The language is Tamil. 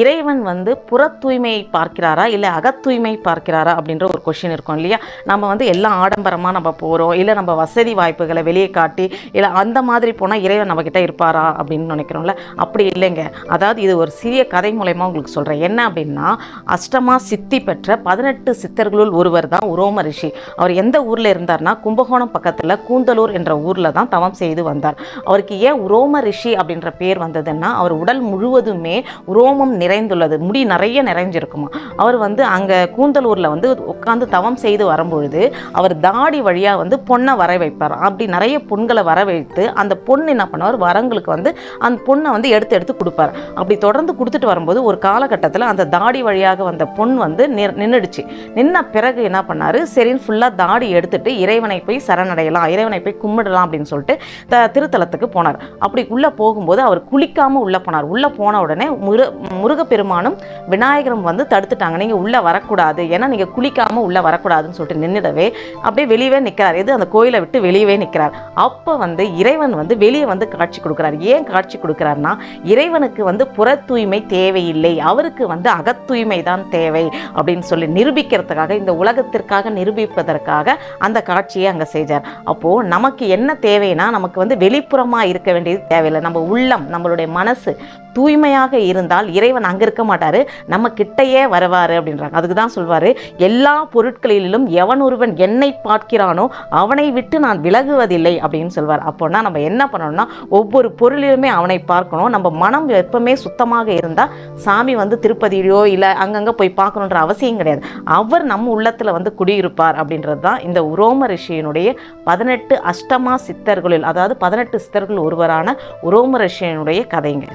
இறைவன் வந்து புற தூய்மையை பார்க்கிறாரா இல்லை அகத்தூய்மை பார்க்கிறாரா அப்படின்ற ஒரு கொஷின் இருக்கும் இல்லையா? நம்ம வந்து எல்லாம் ஆடம்பரமாக நம்ம போகிறோம் இல்லை நம்ம வசதி வாய்ப்புகளை வெளியே காட்டி இல்லை அந்த மாதிரி போனால் இறைவன் நம்மக்கிட்ட இருப்பாரா அப்படின்னு நினைக்கிறோம்ல? அப்படி இல்லைங்க. அதாவது இது ஒரு சிறிய கதை மூலயமா உங்களுக்கு சொல்கிறேன் என்ன அப்படின்னா அஷ்டமா சித்தி பெற்ற பதினெட்டு சித்தர்களுள் ஒருவர் தான் உரோம ரிஷி. அவர் எந்த ஊரில் இருந்தார்னா கும்பகோணம் பக்கத்தில் கூந்தலூர் என்ற ஊரில் தான் தவம் செய்து வந்தார். அவருக்கு ஏன் உரோம ரிஷி அப்படின்ற பேர் வந்ததுன்னா அவர் உடல் முழுவதுமே உரோமம் நிறைந்துள்ளது. முடி நிறைய நிறைஞ்சிருக்குமா? அவர் வந்து அங்கே கூந்தலூரில் வந்து உட்காந்து தவம் செய்து வரும்பொழுது அவர் தாடி வழியாக வந்து பொண்ணை வர வைப்பார். அப்படி நிறைய பொண்களை வர வைத்து அந்த பொண்ணு என்ன பண்ணுவார்? வரங்களுக்கு வந்து அந்த பொண்ணை வந்து எடுத்து எடுத்து கொடுப்பார். அப்படி தொடர்ந்து கொடுத்துட்டு வரும்போது ஒரு காலகட்டத்தில் அந்த தாடி வழியாக வந்த பொண் வந்து நின்றுடுச்சு நின்ன பிறகு என்ன பண்ணார்? சரின்னு ஃபுல்லாக தாடி எடுத்துட்டு இறைவனை போய் சரணடையலாம் இறைவனை போய் கும்பிடலாம் அப்படின்னு சொல்லிட்டு த திருத்தலத்துக்கு போனார். அப்படி உள்ளே போகும்போது அவர் குளிக்காமல் உள்ளே போனார். உள்ளே போன உடனே முரு முரு முருகப்பெருமானும் விநாயகரும் வந்து தடுத்துட்டாங்க. நீங்கள் உள்ளே வரக்கூடாது. ஏன்னா நீங்கள் குளிக்காமல் உள்ளே வரக்கூடாதுன்னு சொல்லிட்டு நின்றுடவே அப்படியே வெளியவே நிற்கிறார் எது? அந்த கோயிலை விட்டு வெளியவே நிற்கிறார் அப்போ வந்து இறைவன் வந்து வெளியே வந்து காட்சி கொடுக்குறார். ஏன் காட்சி கொடுக்குறாருன்னா இறைவனுக்கு வந்து புற தூய்மை தேவையில்லை. அவருக்கு வந்து அகத்தூய்மை தான் தேவை அப்படின்னு சொல்லி நிரூபிக்கிறதுக்காக இந்த உலகத்திற்காக நிரூபிப்பதற்காக அந்த காட்சியை அங்கே செய்தார். அப்போது நமக்கு என்ன தேவைன்னா நமக்கு வந்து வெளிப்புறமாக இருக்க வேண்டியது தேவையில்லை. நம்ம உள்ளம் நம்மளுடைய மனசு தூய்மையாக இருந்தால் இறைவன் இறைவன் அங்கே இருக்க மாட்டார். நம்ம கிட்டையே வருவார் அப்படின்றாங்க. அதுக்கு தான் சொல்வார் எல்லா பொருட்களிலும் எவன் ஒருவன் என்னை பார்க்கிறானோ அவனை விட்டு நான் விலகுவதில்லை அப்படின்னு சொல்வார். அப்போனா நம்ம என்ன பண்ணணும்னா ஒவ்வொரு பொருளிலுமே அவனை பார்க்கணும். நம்ம மனம் எப்பவுமே சுத்தமாக இருந்தால் சாமி வந்து திருப்பதியிலையோ இல்லை அங்கங்கே போய் பார்க்கணுன்ற அவசியம் கிடையாது. அவர் நம்ம உள்ளத்தில் வந்து குடியிருப்பார் அப்படின்றது தான் இந்த உரோம ரிஷியினுடைய பதினெட்டு அஷ்டமா சித்தர்களில் அதாவது பதினெட்டு சித்தர்கள் ஒருவரான உரோம ரிஷியனுடைய கதைங்க.